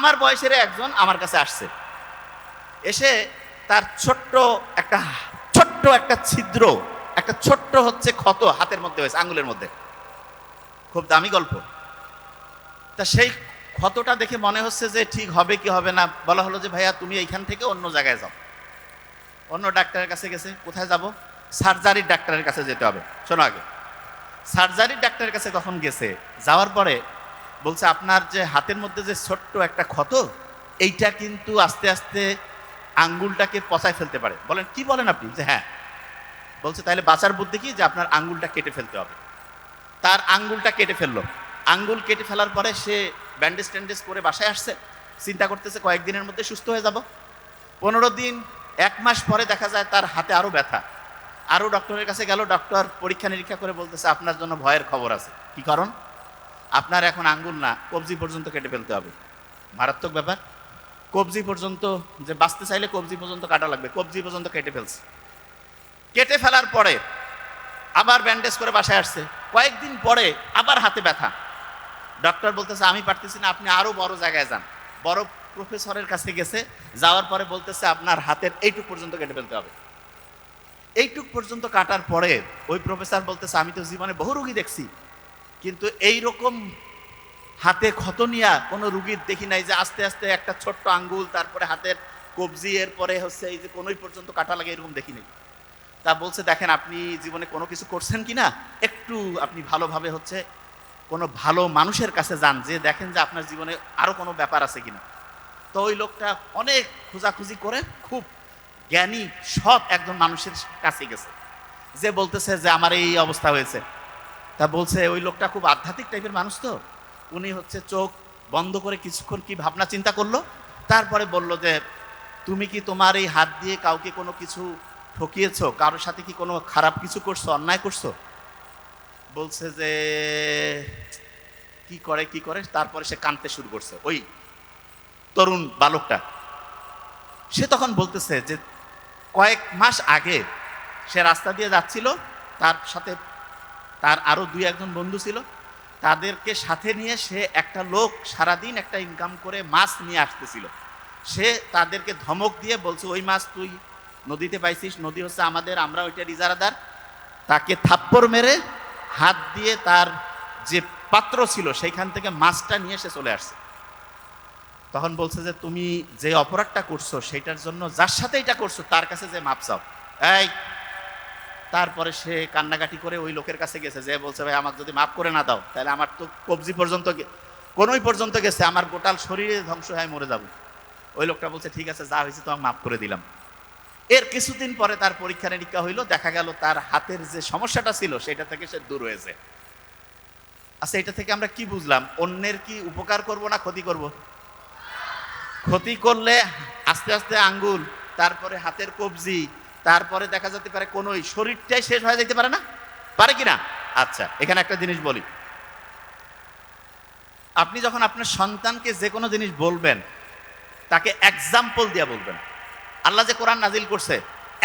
আমার বয়সের একজন আমার কাছে আসছে। এসে তার ছোট্ট একটা ছোট্ট একটা ছিদ্র, একটা ছোট্ট হচ্ছে ক্ষত হাতের মধ্যে হয়েছে, আঙ্গুলের মধ্যে। খুব দামি গল্প। তা সেই ক্ষতটা দেখে মনে হচ্ছে যে ঠিক হবে কি হবে না, বলা হলো যে, ভাইয়া, তুমি এইখান থেকে অন্য জায়গায় যাও। অন্য ডাক্তারের কাছে গেছে, কোথায় যাব? সার্জারির ডাক্তারের কাছে যেতে হবে। শোনো আগে। সার্জারির ডাক্তারের কাছে কখন গেছে, যাওয়ার পরে বলছে, আপনার যে হাতের মধ্যে যে ছোট্ট একটা ক্ষত, এইটা কিন্তু আস্তে আস্তে আঙ্গুলটাকে পচায় ফেলতে পারে। বলেন, কি বলেন আপনি? যে হ্যাঁ। বলছে তাহলে বাঁচার বুদ্ধি কি? যে, আপনার আঙ্গুলটা কেটে ফেলতে হবে। তার আঙ্গুলটা কেটে ফেলল। আঙ্গুল কেটে ফেলার পরে সে ব্যান্ডেজ ট্যান্ডেজ করে বাসায় আসছে। চিন্তা করতেছে, কয়েকদিনের মধ্যে সুস্থ হয়ে যাব। পনেরো দিন, এক মাস পরে দেখা যায় তার হাতে আরও ব্যথা। আরও ডক্টরের কাছে গেল, ডক্টর পরীক্ষা নিরীক্ষা করে বলতেছে, আপনার জন্য ভয়ের খবর আছে। কি কারণ? আপনার এখন আঙ্গুল না, কবজি পর্যন্ত কেটে ফেলতে হবে। মারাত্মক ব্যাপার। কবজি পর্যন্ত, যে বাঁচতে চাইলে কবজি পর্যন্ত কাটা লাগবে, কবজি পর্যন্ত কেটে ফেলছে। কেটে ফেলার পরে আবার ব্যান্ডেজ করে বাসায় আসছে। কয়েকদিন পরে আবার হাতে ব্যথা। ডক্টর বলতেছে, আমি পারতেছি না, আপনি আরও বড় জায়গায় যান। বড় প্রফেসরের কাছে গেছে, যাওয়ার পরে বলতেছে, আপনার হাতের এইটুক পর্যন্ত কেটে ফেলতে হবে। এইটুক পর্যন্ত কাটার পরে ওই প্রফেসর বলতেছে, আমি তো জীবনে বহু রুগী দেখছি। কিন্তু এই রকম হাতে ক্ষত নিয়া কোনো রুগীর দেখি নাই যে আস্তে আস্তে একটা ছোট্ট আঙ্গুল, তারপরে হাতের কবজি, এরপরে হচ্ছে এই যে কোনোই পর্যন্ত কাটা লাগে এরকম দেখি নাই। তা বলছে, দেখেন, আপনি জীবনে কোনো কিছু করছেন কি না একটু আপনি ভালোভাবে হচ্ছে কোনো ভালো মানুষের কাছে যান, যে দেখেন যে আপনার জীবনে আরও কোনো ব্যাপার আছে কিনা। তো ওই লোকটা অনেক খোঁজাখুঁজি করে, খুব জ্ঞানী, সৎ একজন মানুষের কাছে গেছে। যে বলতেছে যে, আমার এই অবস্থা হয়েছে। তা বলছে, ওই লোকটা খুব আধ্যাত্মিক টাইপের মানুষ তো। উনি হচ্ছে চোখ বন্ধ করে কিছুক্ষণ কি ভাবনা চিন্তা করল। তারপরে বলল যে, তুমি কি তোমার এই হাত দিয়ে কাউকে কোনো কিছু ঠকিয়েছো? কারোর সাথে কি কোনো খারাপ কিছু করছ, অন্যায় করছ? বলছে যে, কি করে কি করে? তারপরে সে কাঁদতে শুরু করছে। ওই তরুণ বালকটা, সে তখন বলতেছে যে, কয়েক মাস আগে সে রাস্তা দিয়ে যাচ্ছিল, তার সাথে তার আরও দুই একজন বন্ধু ছিল। তাদেরকে সাথে নিয়ে সে একটা লোক সারাদিন একটা ইনকাম করে মাছ নিয়ে আসতেছিল। সে তাদেরকে ধমক দিয়ে বলছে, ওই মাছ তুই নদীতে পাইছিস, নদী হচ্ছে আমাদের, আমরা ওইটার ইজারাদার তাকে থাপ্পড় মেরে হাত দিয়ে তার যে পাত্র ছিল, সেইখান থেকে মাছটা নিয়ে সে চলে আসছে। তখন বলছে যে, তুমি যে অপরাধটা করছ সেটার জন্য যার সাথে এটা করছ, তার কাছে যে মাপ চাও। এই তারপরে সে কান্নাকাটি করে ওই লোকের কাছে গেছে, যে বলছে, ভাই, আমাকে যদি মাফ করে না দাও, তাহলে আমার তো কবজি পর্যন্ত কোনোই পর্যন্ত গেছে, আমার গোটাল শরীরে ধ্বংস হয়ে মরে যাব। ওই লোকটা বলছে, ঠিক আছে, যা হয়েছে তোমাকে মাফ করে দিলাম। এর কিছুদিন পরে তার পরীক্ষা নিরীক্ষা হইল, দেখা গেল তার হাতের যে সমস্যাটা ছিল, সেটা থেকে সে দূর হয়েছে। আচ্ছা এটা থেকে আমরা কি বুঝলাম? অন্যের কি উপকার করব না ক্ষতি করব? ক্ষতি করলে আস্তে আস্তে আঙ্গুল, তারপরে হাতের কবজি তারপরে দেখা যেতে পারে কোন শরীরটাই শেষ হয়ে যেতে পারে না? পারে কি না আচ্ছা এখানে একটা জিনিস বলি। আপনি যখন আপনার সন্তানকে যে কোনো জিনিস বলবেন, তাকে এক্সাম্পল দিয়ে বলবেন। আল্লাহ যে কোরআন নাজিল করছে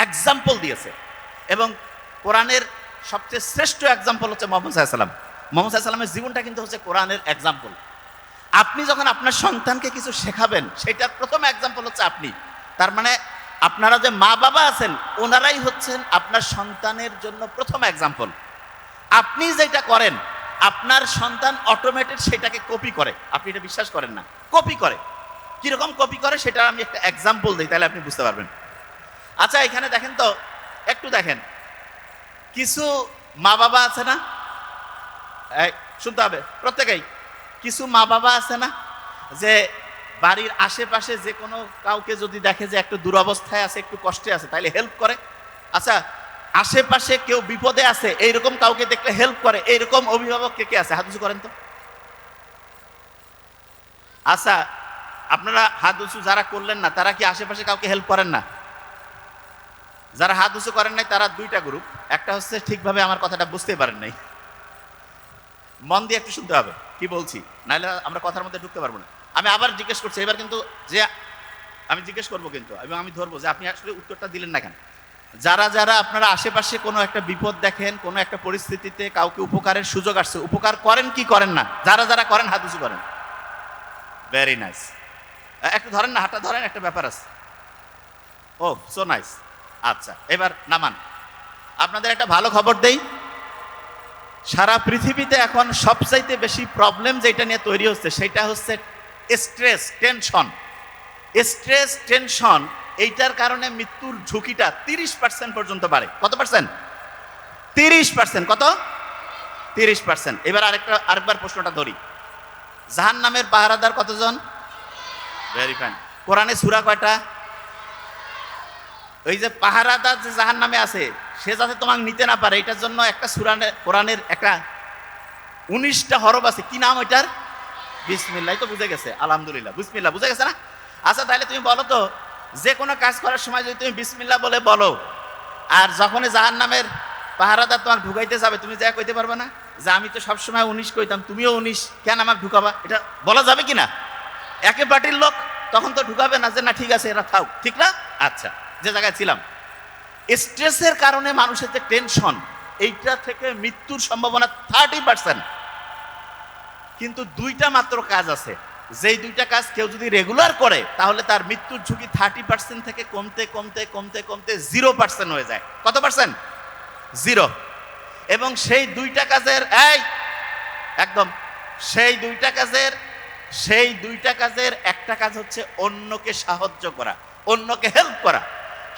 এক্সাম্পল দিয়েছে। এবং কোরআনের সবচেয়ে শ্রেষ্ঠ এক্সাম্পল হচ্ছে মোহাম্মদ সাল্লাম মোহাম্মদ সাল্লামের জীবনটা কিন্তু হচ্ছে কোরআনের এক্সাম্পল আপনি যখন আপনার সন্তানকে কিছু শেখাবেন, সেটার প্রথম এক্সাম্পল হচ্ছে আপনি। তার মানে আপনারা যে মা বাবা আছেন, ওনারাই হচ্ছেন আপনার সন্তানের জন্য প্রথম এক্সাম্পল আপনি যেটা করেন, আপনার সন্তান অটোমেটেড সেটাকে কপি করে। আপনি এটা বিশ্বাস করেন না। কপি করে। কীরকম কপি করে, সেটা আমি একটা এক্সাম্পল দিই, তাহলে আপনি বুঝতে পারবেন। আচ্ছা এখানে দেখেন তো, একটু দেখেন। কিছু মা বাবা আছে না? শুনতে হবে, প্রত্যেকেই। কিছু মা বাবা আছে না? যে বাড়ির আশেপাশে যে কোনো কাউকে যদি দেখে যে একটু দুরবস্থায় আছে, একটু কষ্টে আছে তাহলে হেল্প করে। আচ্ছা আশেপাশে কেউ বিপদে আছে, এইরকম কাউকে দেখলে হেল্প করে, এইরকম অভিভাবক কে কে আছে? হাত উঁচু করেন তো। আচ্ছা আপনারা হাত উঁচু যারা করলেন না, তারা কি আশেপাশে কাউকে হেল্প করেন না? যারা হাত উঁচু করেন নাই, তারা দুইটা গ্রুপ একটা হচ্ছে ঠিকভাবে আমার কথাটা বুঝতে পারেন নাই। মন দিয়ে একটু শুনতে হবে, কি বলছি? নাহলে আমরা কথার মধ্যে ঢুকতে পারব না। আমি আবার জিজ্ঞেস করছি, এবার কিন্তু যে আমি জিজ্ঞেস করব কিন্তু, এবং আমি ধরবো যে আপনি আসলে উত্তরটা দিলেন না কেন? যারা যারা আপনারা আশেপাশে কোনো একটা বিপদ দেখেন, কোনো একটা পরিস্থিতিতে কাউকে উপকারের সুযোগ আসছে, উপকার করেন কি করেন না? যারা যারা করেন, হাত উঁচু করেন। ভেরি নাইস একটু ধরেন না, হাতটা ধরেন, একটা ব্যাপার আছে। ও সো নাইস আচ্ছা এবার নামান। আপনাদের একটা ভালো খবর দেই। সারা পৃথিবীতে এখন সবচাইতে বেশি প্রবলেম যেটা নিয়ে তৈরি হচ্ছে, সেটা হচ্ছে স্ট্রেস টেনশন স্ট্রেস টেনশন এইটার কারণে মৃত্যুর ঝুঁকিটা তিরিশ পার্সেন্ট পর্যন্ত বাড়ে। কত পার্সেন্ট তিরিশ পার্সেন্ট কত? তিরিশ পার্সেন্ট এবার আরেকটা, আরেকবার প্রশ্নটা ধরি। জাহান নামের পাহারাদার কতজন? ভেরি ফাইন কোরআনে সুরা কয়টা? ওই যে পাহারাদার যে জাহান নামে আছে, সে যাতে তোমাকে নিতে না পারে, এটার জন্য একটা সুরানে কোরআনের একটা উনিশটা হরব আছে। কি নাম ওইটার? বিসমিল্লাহ তো বুঝে গেছে, আলহামদুলিল্লাহ। বিসমিল্লাহ বুঝে গেছে না? আচ্ছা তাহলে তুমি বলো তো, যে কোনো কাজ করার সময় যদি তুমি বিসমিল্লাহ বলে বলো, আর যখনই জাহান নামের পাহারাদার তোমাকে ঢুকাইতে যাবে, তুমি যা কইতে পারবে না? যে আমি তো সবসময় উনিশ কইতাম, তুমিও উনিশ, কেন আমাকে ঢুকাবা? এটা বলা যাবে কি না? একে পার্টির লোক তখন তো ঢুকাবে না যে, না, ঠিক আছে, এরা থাক। ঠিক না? আচ্ছা যে জায়গায় ছিলাম। স্ট্রেসের কারণে মানুষের যে টেনশন, এইটা থেকে মৃত্যুর সম্ভাবনা থার্টি পার্সেন্ট কিন্তু দুইটা মাত্র কাজ আছে। যেই দুইটা কাজ কেউ যদি রেগুলার করে, তাহলে তার মৃত্যুর ঝুঁকি থার্টি পার্সেন্ট থেকে কমতে কমতে কমতে কমতে জিরো পার্সেন্ট হয়ে যায়। কত পার্সেন্ট জিরো এবং সেই দুইটা কাজের, এই, একদম, সেই দুইটা কাজের, সেই দুইটা কাজের একটা কাজ হচ্ছে অন্যকে সাহায্য করা, অন্যকে হেল্প করা।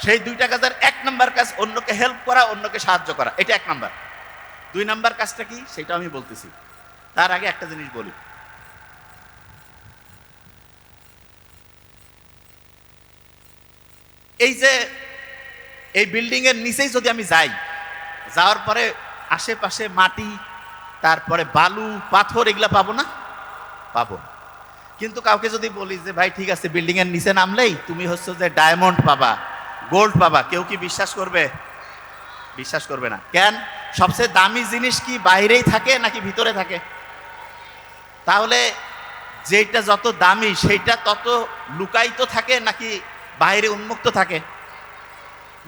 সেই দুইটা কাজের এক নম্বর কাজ অন্যকে হেল্প করা, অন্যকে সাহায্য করা। এটা এক নাম্বার দুই নাম্বার কাজটা কি? সেটা আমি বলতেছি। তার আগে একটা জিনিস বলি। এই যে, এই বিল্ডিং এর নিচেই যদি আমি যাই, যাওয়ার পরে আশেপাশে মাটি, তারপরে বালু, পাথর, এগুলা পাবো না? পাবো কিন্তু কাউকে যদি বলি যে, ভাই, ঠিক আছে বিল্ডিং এর নিচে নামলেই তুমি হচ্ছে যে ডায়মন্ড পাবা গোল্ড পাবা। কেউ কি বিশ্বাস করবে? বিশ্বাস করবে না। কেন? সবচেয়ে দামি জিনিস কি বাইরেই থাকে নাকি ভিতরে থাকে? তাহলে যেটা যত দামি, সেইটা তত লুকায়িত থাকে নাকি বাইরে উন্মুক্ত থাকে?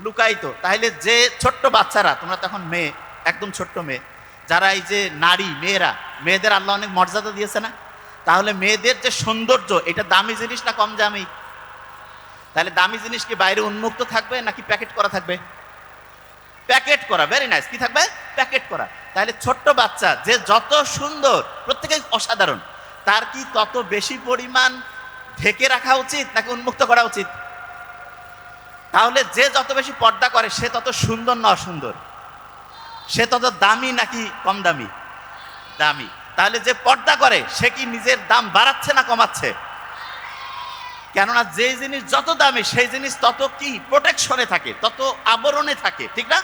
লুকায়িত। তাহলে যে ছোট্ট বাচ্চারা, তোমরা তখন মেয়ে, একদম ছোট্ট মেয়ে, যারা এই যে নারী, মেয়েরা, মেয়েদের আল্লাহ অনেক মর্যাদা দিয়েছে না? তাহলে মেয়েদের যে সৌন্দর্য, এটা দামি জিনিস না কম দামি? তাহলে দামি জিনিস কি বাইরে উন্মুক্ত থাকবে নাকি প্যাকেট করা থাকবে? প্যাকেট করা ভেরি নাইস কি থাকবে? প্যাকেট করা। তাহলে ছোট্ট বাচ্চা যে যত সুন্দর, প্রত্যেকেই অসাধারণ, তার কি তত বেশি পরিমাণ ঢেকে রাখা উচিত নাকি উন্মুক্ত করা উচিত? তাহলে যে যত বেশি পর্দা করে, সে তত সুন্দর না অসুন্দর? সে তত দামি নাকি কম দামি? দামি। তাহলে যে পর্দা করে, সে কি নিজের দাম বাড়াচ্ছে না কমাচ্ছে? কেননা যে জিনিস যত দামি, সেই জিনিস তত কি? প্রোটেকশনে থাকে, তত আবরণে থাকে, ঠিক না?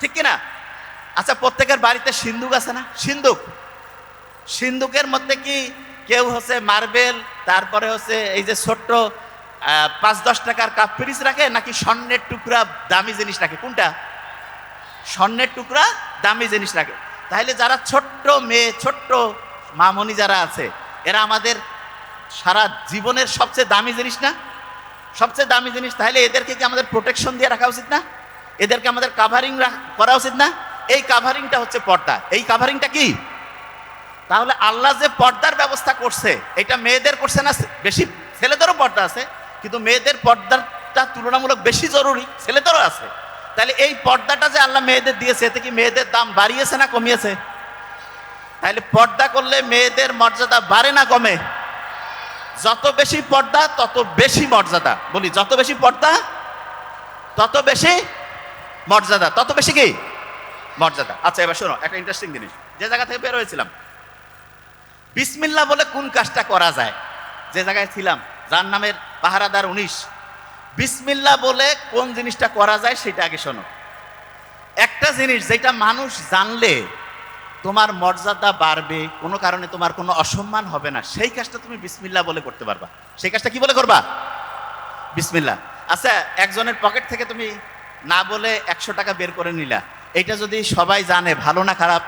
ঠিক কি না আচ্ছা প্রত্যেকের বাড়িতে সিন্দুক আছে না? সিন্দুক সিন্দুকের মধ্যে কি কেউ হচ্ছে মার্বেল, তারপরে হচ্ছে এই যে ছোট্ট পাঁচ দশ টাকার কাপ ফ্রিজ রাখে, নাকি স্বর্ণের টুকরা দামি জিনিস রাখে? কোনটা? স্বর্ণের টুকরা দামি জিনিস রাখে। তাহলে যারা ছোট্ট মেয়ে, ছোট্ট মামনি যারা আছে, এরা আমাদের সারা জীবনের সবচেয়ে দামি জিনিস না? সবচেয়ে দামি জিনিস, তাহলে এদেরকে কি আমাদের প্রোটেকশন দিয়ে রাখা উচিত না? এদেরকে আমাদের কাভারিং করা উচিত না। এই কাভারিংটা হচ্ছে পর্দা। এই কাভারিংটা কি? তাহলে আল্লাহ যে পর্দার ব্যবস্থা করছে, এটা মেয়েদের করছে না? বেশি ছেলেদেরও পর্দা আছে, কিন্তু মেয়েদের পর্দাটা তুলনামূলক বেশি জরুরি, ছেলেদেরও আছে। তাহলে এই পর্দাটা যে আল্লাহ মেয়েদের দিয়েছে, এতে কি মেয়েদের দাম বাড়িয়েছে না কমিয়েছে? তাহলে পর্দা করলে মেয়েদের মর্যাদা বাড়ে না কমে? যত বেশি পর্দা, তত বেশি মর্যাদা। বলি, যত বেশি পর্দা, তত বেশি মর্যাদা, তত বেশি কি? মর্যাদা। আচ্ছা এবার শোনো, একটা ইন্টারেস্টিং জিনিস। যে জায়গা থেকে বের হয়েছিলাম বিসমিল্লা বলে কোন কাজটা করা যায়? যে জায়গায় ছিলাম, যার নামের পাহারাদার উনিশ বিসমিল্লা বলে কোন জিনিসটা করা যায় সেটা আগে শোনো। একটা জিনিস যেটা মানুষ জানলে তোমার মর্যাদা বাড়বে, কোনো কারণে তোমার কোনো অসম্মান হবে না, সেই কাজটা তুমি বিসমিল্লা বলে করতে পারবা। সেই কাজটা কি বলে করবা? বিসমিল্লা আচ্ছা একজনের পকেট থেকে তুমি না বলে একশো টাকা বের করে নিলা। এটা যদি সবাই জানে, ভালো না খারাপ?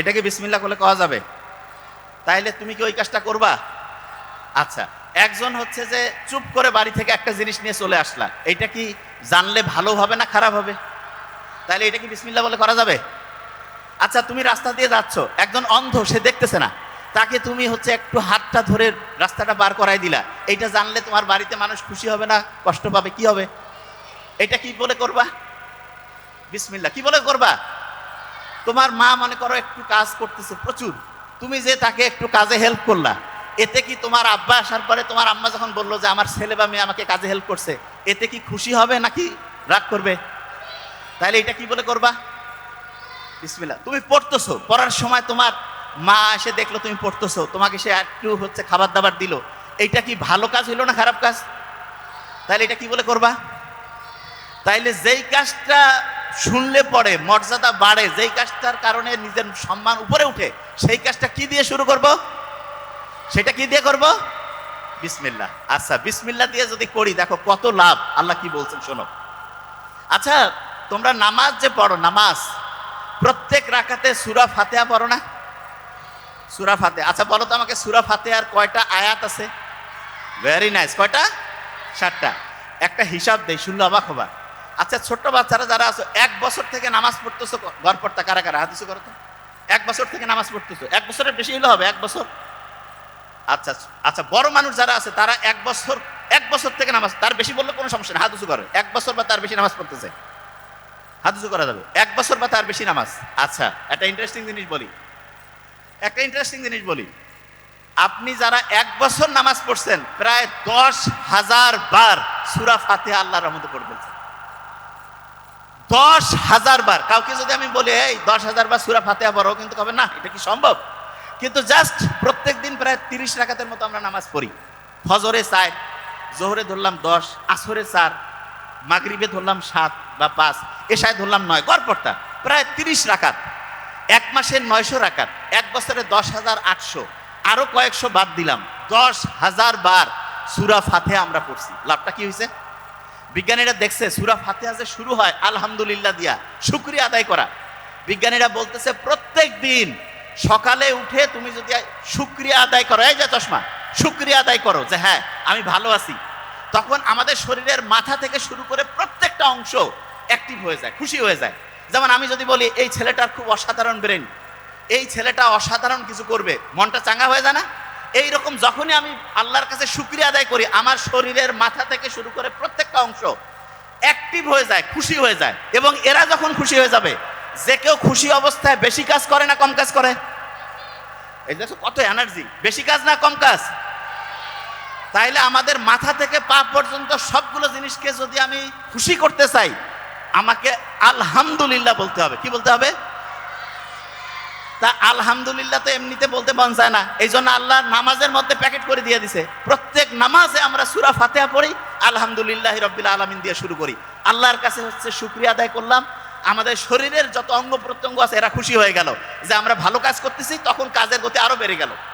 এটাকে বিসমিল্লা করলে কওয়া যাবে? তাইলে তুমি কি ওই কাজটা করবা? আচ্ছা একজন হচ্ছে যে চুপ করে বাড়ি থেকে একটা জিনিস নিয়ে চলে আসলা। এটা কি জানলে ভালো হবে না খারাপ হবে? তাহলে এটা কি বিসমিল্লা বলে করা যাবে? আচ্ছা তুমি রাস্তা দিয়ে যাচ্ছ, একজন অন্ধ, সে দেখতেছে না। তাকে তুমি হচ্ছে একটু হাতটা ধরে রাস্তাটা বার করাই দিলা। এইটা জানলে তোমার বাড়িতে মানুষ খুশি হবে না, কষ্ট পাবে, কি হবে? এটা কি বলে করবা? বিসমিল্লা কি বলে করবা? তোমার মা মনে করো একটু কাজ করতেছে, প্রচুর। তুমি যে তাকে একটু কাজে হেল্প করলা, এতে কি তোমার আব্বা আসার পরে তোমার আম্মা যখন বলল যে আমার ছেলে বা মেয়ে আমাকে কাজে হেল্প করছে, এতে কি খুশি হবে নাকি রাগ করবে? তাহলে এটা কি বলে করবা? বিসমিল্লা তুমি পড়তেছো, পড়ার সময় তোমার মা এসে দেখল তুমি পড়তেছো, তোমাকে সে একটু হচ্ছে খাবার দাবার দিল। এইটা কি ভালো কাজ হইল না খারাপ কাজ? তাহলে এটা কি বলে করবা? তাইলে যেই কাজটা শুনলে পরে মর্যাদা বাড়ে, যেই কাজটার কারণে নিজের সম্মান উপরে উঠে, সেই কাজটা কি দিয়ে শুরু করব? সেটা কি দিয়ে করব? বিসমিল্লাহ। আচ্ছা বিসমিল্লাহ দিয়ে যদি করি, দেখো কত লাভ। আল্লাহ কি বলছেন শোনো। আচ্ছা তোমরা নামাজ যে পড়ো, নামাজ, প্রত্যেক রাখাতে সুরা ফাতেহা পড়ো না? সুরা ফাতে আচ্ছা বলো তো আমাকে, সুরা ফাতেহার কয়টা আয়াত আছে? ভেরি নাইস কয়টা? সাতটা। একটা হিসাব দেই, শুনলে অবাক হবা। আচ্ছা ছোট্ট বাচ্চারা যারা আছো, এক বছর থেকে নামাজ পড়তেছো ঘর পড়তা কারা কারা? হাদিসে করো তো। এক বছর থেকে নামাজ পড়তেছো। এক বছরের বেশি হলে হবে, এক বছর? আচ্ছা আচ্ছা বড় মানুষ যারা আছে, তারা এক বছর এক বছর থেকে নামাজ, তার বেশি বললে কোনো সমস্যা নেই। হাত উঁচু করে। এক বছর বা তার বেশি নামাজ পড়তেছে। উঁচু করা যাবে। এক বছর বা তার বেশি নামাজ। আচ্ছা একটা ইন্টারেস্টিং জিনিস বলি। একটা ইন্টারেস্টিং জিনিস বলি। আপনি যারা এক বছর নামাজ পড়ছেন, প্রায় দশ হাজার বার সুরা ফাতে আল্লাহর রহমতে পড়ে ফেলছেন। দশ হাজার বার। কাউকে যদি আমি বলি, এই, দশ হাজার বার সুরা ফাতেহা পড়ো, কিন্তু কবে? না, এটা কি সম্ভব? কিন্তু জাস্ট প্রত্যেক দিন প্রায় তিরিশ রাকাতের মতো আমরা নামাজ পড়ি। ফজরে চার, জোহরে ধরলাম দশ, আসরে চার, মাগরিবে ধরলাম সাত বা পাঁচ, এশায় ধরলাম নয়, গড়পড়তা। প্রায় তিরিশ রাকাত। এক মাসের নয়শো রাকাত, এক বছরে দশ হাজার আটশো। আরও কয়েকশো বাদ দিলাম। দশ হাজার বার সুরা ফাতে আমরা পড়ছি। লাভটা কি হয়েছে বিজ্ঞানীরা দেখছে সুরা ফাতেহা যে শুরু হয়, আলহামদুলিল্লাহ দিয়া, শুক্রিয়া আদায় করা। বিজ্ঞানীরা বলতেছে, প্রত্যেক দিন সকালে উঠে তুমি যদি শুক্রিয়া আদায় করো, এই যে চশমা, শুক্রিয়া আদায় করো যে হ্যাঁ আমি ভালো আছি। তখন আমাদের শরীরের মাথা থেকে শুরু করে প্রত্যেকটা অংশ অ্যাক্টিভ হয়ে যায়, খুশি হয়ে যায়। যেমন আমি যদি বলি, এই ছেলেটার খুব অসাধারণ ব্রেন এই ছেলেটা অসাধারণ কিছু করবে। মনটা চাঙ্গা হয়ে যায় না? এই রকম যখনই আমি আল্লাহর কাছে শুক্রিয়া আদায় করি, আমার শরীরের মাথা থেকে শুরু করে প্রত্যেকটা অংশ অ্যাক্টিভ হয়ে যায়, খুশি হয়ে যায় এবং এরা যখন খুশি হয়ে যাবে, যে কেউ খুশি অবস্থায় বেশি কাজ করে না কম কাজ করে? এই দেখো কত এনার্জি বেশি কাজ না কম কাজ? তাইলে আমাদের মাথা থেকে পা পর্যন্ত সবগুলো জিনিসকে যদি আমি খুশি করতে চাই, আমাকে আলহামদুলিল্লাহ বলতে হবে। কি বলতে হবে? তা আলহামদুলিল্লাহ তো এমনিতে বলতে মন না। এই জন্য আল্লাহ নামাজের মধ্যে প্যাকেট করে দিয়ে দিছে। প্রত্যেক নামাজে আমরা সুরা ফাতেহা পড়ি, আলহামদুলিল্লাহ রব্বিল আলমিন দিয়ে শুরু করি। আল্লাহর কাছে হচ্ছে শুক্রিয়া আদায় করলাম। আমাদের শরীরের যত অঙ্গ প্রত্যঙ্গ আছে, এরা খুশি হয়ে গেল। যে আমরা ভালো কাজ করতেছি, তখন কাজের গতি আরও বেড়ে গেল।